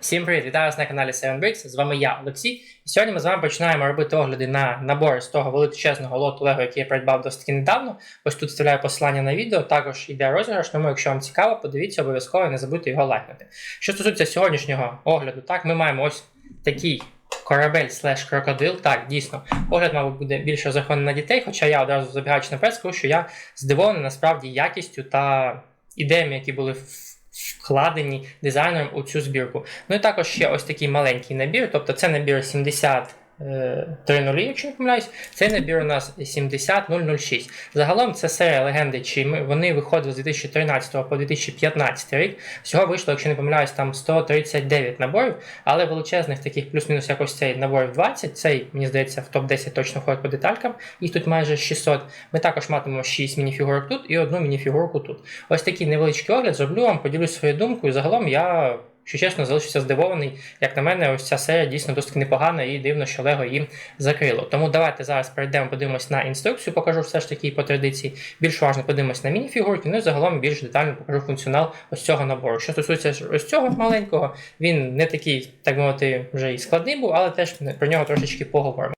Всім привіт! Вітаю вас на каналі 7bricks, з вами я, Олексій. Сьогодні ми з вами починаємо робити огляди на набори з того величезного лоту Лего, який я придбав досить недавно. Ось тут вставляю посилання на відео, також йде розіграш, тому якщо вам цікаво, подивіться обов'язково і не забудьте його лайкнути. Що стосується сьогоднішнього огляду, так, ми маємо ось такий корабель слеш крокодил. Так, дійсно, огляд, мабуть, буде більше розрахований на дітей, хоча я одразу забігаючи наперед, скажу, що я здивований насправді якістю та ідеями, які були в- вкладені дизайнером у цю збірку. Ну і також ще ось такий маленький набір, тобто це набір 70. 3.0, якщо не помиляюсь, цей набір у нас 70006. Загалом це серія легенди, чи вони виходили з 2013 по 2015 рік. Всього вийшло, якщо не помиляюсь, там 139 наборів, але величезних таких плюс-мінус якось цей наборів 20. Цей, мені здається, в топ-10 точно входить по деталькам. Їх тут майже 600. Ми також матимемо 6 мініфігурок тут і одну мініфігурку тут. Ось такий невеличкий огляд зроблю вам, поділюсь своєю думкою. Загалом я. Що чесно, залишився здивований. Як на мене, ось ця серія дійсно досить непогана і дивно, що Лего її закрило. Тому давайте зараз перейдемо, подивимось на інструкцію, покажу все ж таки по традиції. Більш уважно подивимось на мініфігурки, ну і загалом більш детально покажу функціонал ось цього набору. Що стосується ось цього маленького, він не такий, так мовити, вже і складний був, але теж про нього трошечки поговоримо.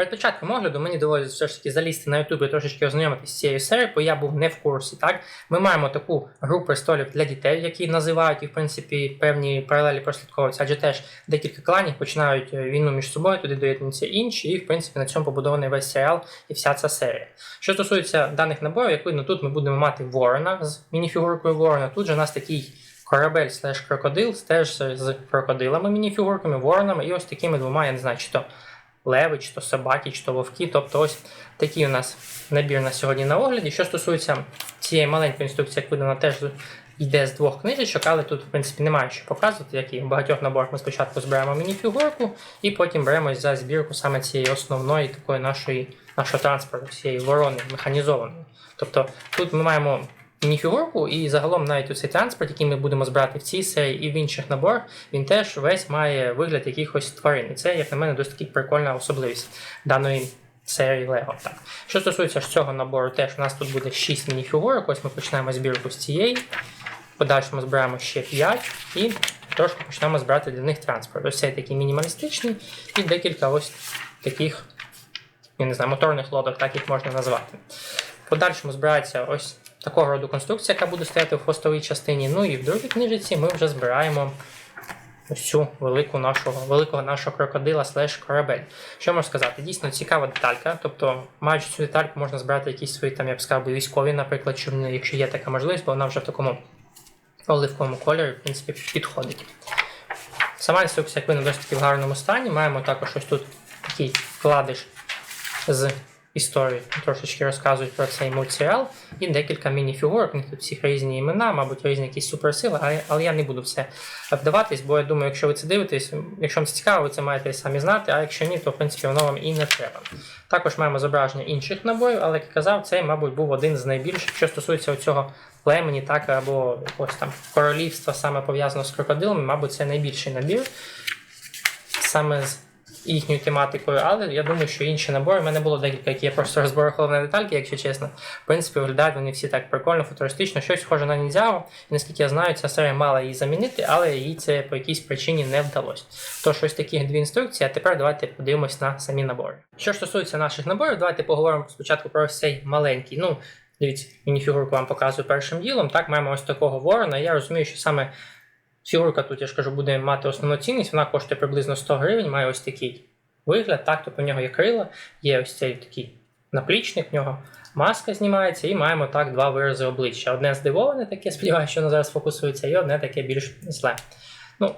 Перед початком огляду мені доводиться все ж таки залізти на Ютубі трошечки ознайомитися з цією серією, бо я був не в курсі. Так, ми маємо таку гру престолів для дітей, які називають і в принципі певні паралелі прослідковуються, адже теж декілька кланів починають е, війну між собою, туди доєднуються інші, і в принципі на цьому побудований весь серіал і вся ця серія. Що стосується даних наборів, як видно, тут ми будемо мати Ворона з мініфігуркою Ворона. Тут же у нас такий. Корабель слеш крокодил теж з крокодилами, мініфігурками, воронами і ось такими двома, я не знаю, чи то леви, чи то собаки, чи то вовки. Тобто ось такий у нас набір на сьогодні на огляді. Що стосується цієї маленької інструкції, як видно, вона теж йде з двох книжечок, але тут, в принципі, немає що показувати, як і в багатьох наборах ми спочатку збираємо мініфігурку, і потім беремось за збірку саме цієї основної такої нашої, нашого транспорту, цієї ворони механізованої. Тобто тут ми маємо мініфігурку, і загалом навіть у цей транспорт, який ми будемо збирати в цій серії і в інших наборах, він теж весь має вигляд якихось тварин. І це, як на мене, досить прикольна особливість даної серії. Так. Що стосується ж цього набору, теж у нас тут буде 6 мініфігурок. Ось ми починаємо збірку з цієї. Подальшому збираємо ще 5 і трошки почнемо збирати для них транспорт. Ось цей такий мінімалістичний і декілька ось таких, я не знаю, моторних лодок, так їх можна назвати. Подальшому збирається ось такого роду конструкція, яка буде стояти в хвостовій частині. Ну і в другій книжці ми вже збираємо ось велику нашого, великого нашого крокодила слеш корабель. Що можу сказати? Дійсно цікава деталька. Тобто, маючи цю детальку, можна збирати якісь свої там, я б сказав, військові, наприклад, човни, якщо є така можливість, бо вона вже в такому оливковому кольорі, в принципі, підходить. Сама інструкція, як видно, досить таки в гарному стані. Маємо також ось тут такий вкладиш з історії, трошечки розказують про цей мультсеріал, і декілька міні-фігурок. У них тут всіх різні імена, мабуть, різні якісь суперсили, але, я не буду все вдаватись, бо я думаю, якщо ви це дивитесь, якщо вам це цікаво, ви це маєте самі знати, а якщо ні, то в принципі воно вам і не треба. Також маємо зображення інших набоїв, але як я казав, цей, мабуть, був один з найбільших, що стосується цього племені, так або якогось там королівства, саме пов'язаного з крокодилами, мабуть, це найбільший набір. Саме з їхньою тематикою, але я думаю, що інші набори. У мене було декілька, які я просто розборохав на детальки, якщо чесно. В принципі, виглядають вони всі так прикольно, футуристично, щось схоже на ніндзяго. І наскільки я знаю, ця серія мала її замінити, але їй це по якійсь причині не вдалося. Тож ось таких дві інструкції, а тепер давайте подивимось на самі набори. Що ж стосується наших наборів, давайте поговоримо спочатку про ось цей маленький. Ну, дивіться, мініфігурку вам показую першим ділом. Так, маємо ось такого ворона. Я розумію, що саме Фігурка тут, я ж кажу, буде мати основну цінність, вона коштує приблизно 100 гривень, має ось такий вигляд. Так, тобто в нього є крила, є ось цей такий наплічник, в нього маска знімається, і маємо так два вирази обличчя. Одне здивоване, таке, сподіваюся, що воно зараз фокусується, і одне таке більш зле. Ну,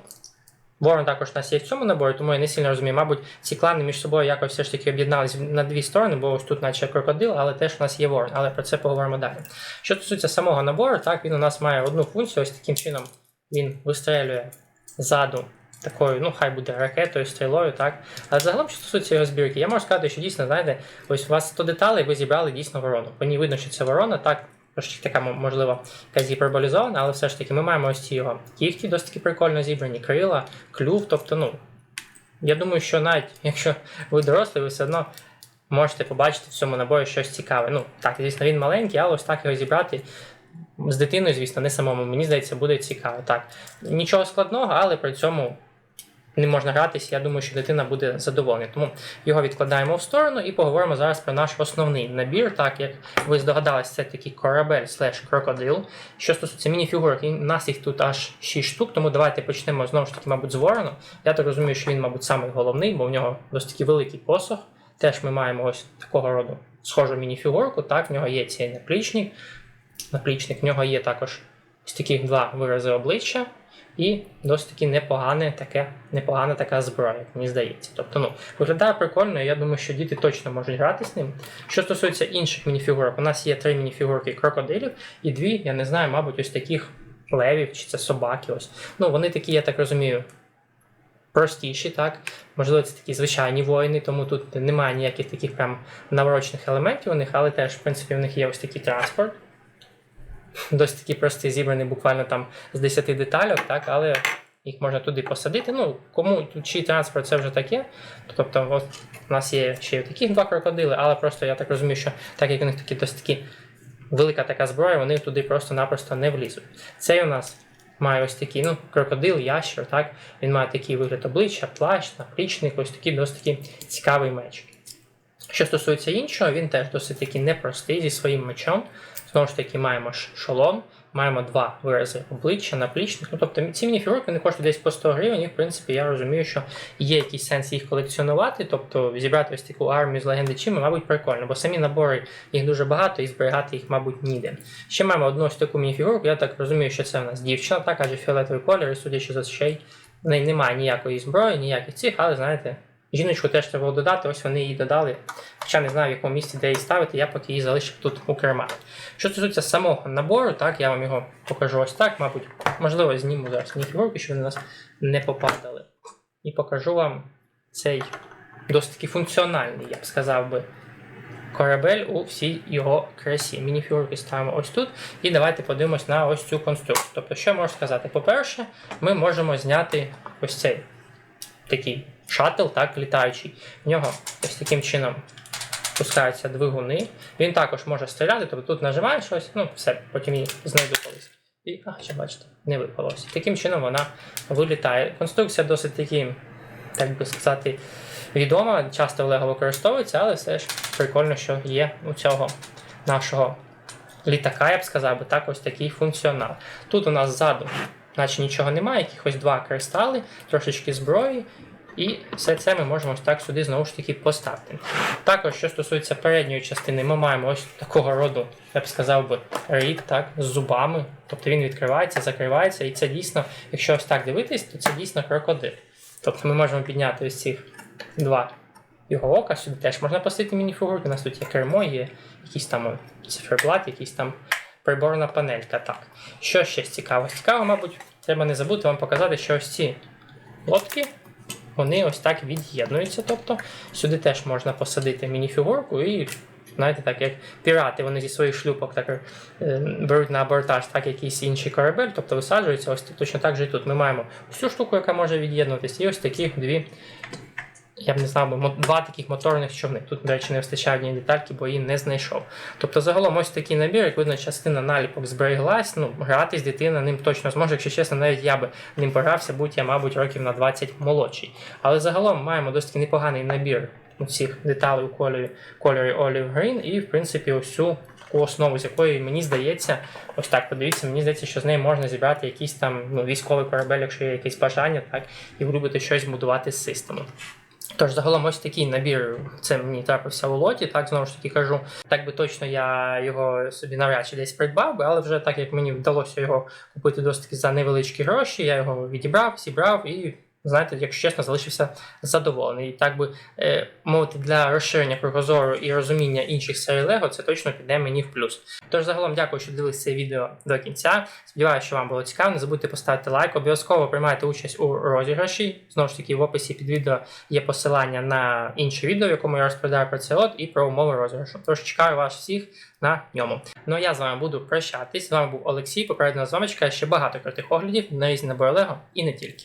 Ворон також у нас є в цьому наборі, тому я не сильно розумію. Мабуть, ці клани між собою якось все ж таки об'єдналися на дві сторони, бо ось тут, наче крокодил, але теж у нас є ворон. Але про це поговоримо далі. Що стосується самого набору, так він у нас має одну функцію, ось таким чином він вистрелює ззаду такою, ну хай буде ракетою, стрілою, так. Але загалом, що стосується його збірки, я можу сказати, що дійсно, знаєте, ось у вас 100 деталей, ви зібрали дійсно ворону. По ній видно, що це ворона, так. Трошки така, можливо, якась гіперболізована, але все ж таки ми маємо ось ці його кіхті досить таки прикольно зібрані, крила, клюв. Тобто, ну, я думаю, що навіть якщо ви дорослий, ви все одно можете побачити в цьому наборі щось цікаве. Ну, так, звісно, він маленький, але ось так його зібрати з дитиною, звісно, не самому, мені здається, буде цікаво. Так, нічого складного, але при цьому не можна гратися. Я думаю, що дитина буде задоволена. Тому його відкладаємо в сторону і поговоримо зараз про наш основний набір. Так як ви здогадались, це такий корабель слеш крокодил. Що стосується мініфігурок, і у нас їх тут аж 6 штук, тому давайте почнемо знову ж таки, мабуть, з Ворона. Я так розумію, що він, мабуть, самий головний, бо в нього досить такий великий посох. Теж ми маємо ось такого роду схожу мініфігурку. Так, в нього є цей наплічник. Наплічник, в нього є також ось такі два вирази обличчя. І досить таки непогане таке, непогана така зброя, як мені здається. Тобто, ну, виглядає прикольно, і я думаю, що діти точно можуть грати з ним. Що стосується інших мініфігурок, у нас є три мініфігурки крокодилів і дві, я не знаю, мабуть, ось таких левів, чи це собаки. Ось. Ну, вони такі, я так розумію, простіші, так. Можливо, це такі звичайні воїни, тому тут немає ніяких таких прям наворочених елементів у них, але теж, в принципі, в них є ось такий транспорт досить такі прості, зібрані буквально там з 10 детальок, так, але їх можна туди посадити. Ну, кому чий транспорт це вже таке. Тобто, от у нас є ще таких два крокодили, але просто я так розумію, що так як у них такі досить такі велика така зброя, вони туди просто-напросто не влізуть. Цей у нас має ось такий, ну, крокодил, ящер, так, він має такий вигляд обличчя, плащ, наплічник, ось такий досить такий цікавий меч. Що стосується іншого, він теж досить таки непростий зі своїм мечом. Знову ж таки, маємо шолом, маємо два вирази обличчя, наплічник. Ну, тобто ці мініфігурки вони коштують десь по 100 гривень, і в принципі я розумію, що є якийсь сенс їх колекціонувати, тобто зібрати ось таку армію з легенди Чіми, мабуть, прикольно, бо самі набори їх дуже багато і зберігати їх, мабуть, ніде. Ще маємо одну ось таку мініфігурку, я так розумію, що це у нас дівчина, так, адже фіолетовий колір, і судячи за ще й в неї немає ніякої зброї, ніяких цих, але знаєте. Жіночку теж треба було додати, ось вони її додали. Хоча не знаю, в якому місці де її ставити, я поки її залишив тут кермах. Що стосується самого набору, так, я вам його покажу ось так, мабуть, можливо, зніму зараз фігурки, щоб вони у нас не попадали. І покажу вам цей досить таки функціональний, я б сказав би, корабель у всій його красі. Мініфігурки ставимо ось тут. І давайте подивимось на ось цю конструкцію. Тобто, що я можу сказати? По-перше, ми можемо зняти ось цей такий шаттл, так, літаючий. В нього ось таким чином пускаються двигуни. Він також може стріляти, тобто тут нажимаєш щось, ну все, потім її знайду колись. І, а, ще бачите, не випалося. Таким чином вона вилітає. Конструкція досить таки, так би сказати, відома, часто Лего використовується, але все ж прикольно, що є у цього нашого літака, я б сказав, би так ось такий функціонал. Тут у нас ззаду, наче нічого немає, якихось два кристали, трошечки зброї. І все це ми можемо ось так сюди знову ж таки поставити. Також, що стосується передньої частини, ми маємо ось такого роду, я б сказав би, рік так, з зубами. Тобто він відкривається, закривається, і це дійсно, якщо ось так дивитись, то це дійсно крокодил. Тобто ми можемо підняти ось ці два його ока, сюди теж можна поставити мініфігурки. У нас тут є кермо, є якийсь там циферблат, якийсь там приборна панелька. Так. Що ще цікаво? Цікаво, мабуть, треба не забути вам показати, що ось ці лодки вони ось так від'єднуються. Тобто сюди теж можна посадити мініфігурку і, знаєте, так як пірати, вони зі своїх шлюпок так, е, беруть на абортаж так якийсь інший корабель, тобто висаджуються. Ось точно так же і тут. Ми маємо всю штуку, яка може від'єднуватися, і ось такі дві. Я б не знав, два таких моторних човни. Тут, до речі, не вистачає однієї детальки, бо її не знайшов. Тобто, загалом, ось такий набір, як видно, частина наліпок збереглась. Ну, гратись дитина ним точно зможе. Якщо чесно, навіть я би ним погрався, будь я, мабуть, років на 20 молодший. Але загалом маємо досить непоганий набір усіх деталей у кольорі, кольорі Olive Green і, в принципі, цю таку основу, з якої мені здається, ось так подивіться, мені здається, що з неї можна зібрати якийсь там ну, військовий корабель, якщо є якесь бажання, так, і влюбити щось будувати з системи. Тож, загалом, ось такий набір, це мені трапився у лоті, так знову ж таки кажу. Так би точно я його собі навряд чи десь придбав би, але вже так як мені вдалося його купити досить за невеличкі гроші, я його відібрав, зібрав і. Знаєте, якщо чесно, залишився задоволений. І так би е, мовити, для розширення кругозору і розуміння інших серій Лего, це точно піде мені в плюс. Тож загалом дякую, що дивилися це відео до кінця. Сподіваюся, що вам було цікаво. Не забудьте поставити лайк. Обов'язково приймайте участь у розіграші. Знову ж таки, в описі під відео є посилання на інше відео, в якому я розповідаю про цей лот і про умови розіграшу. Тож чекаю вас всіх на ньому. Ну а я з вами буду прощатись. З вами був Олексій. Попередньо з вами чекає ще багато крутих оглядів на різні набори Лего і не тільки.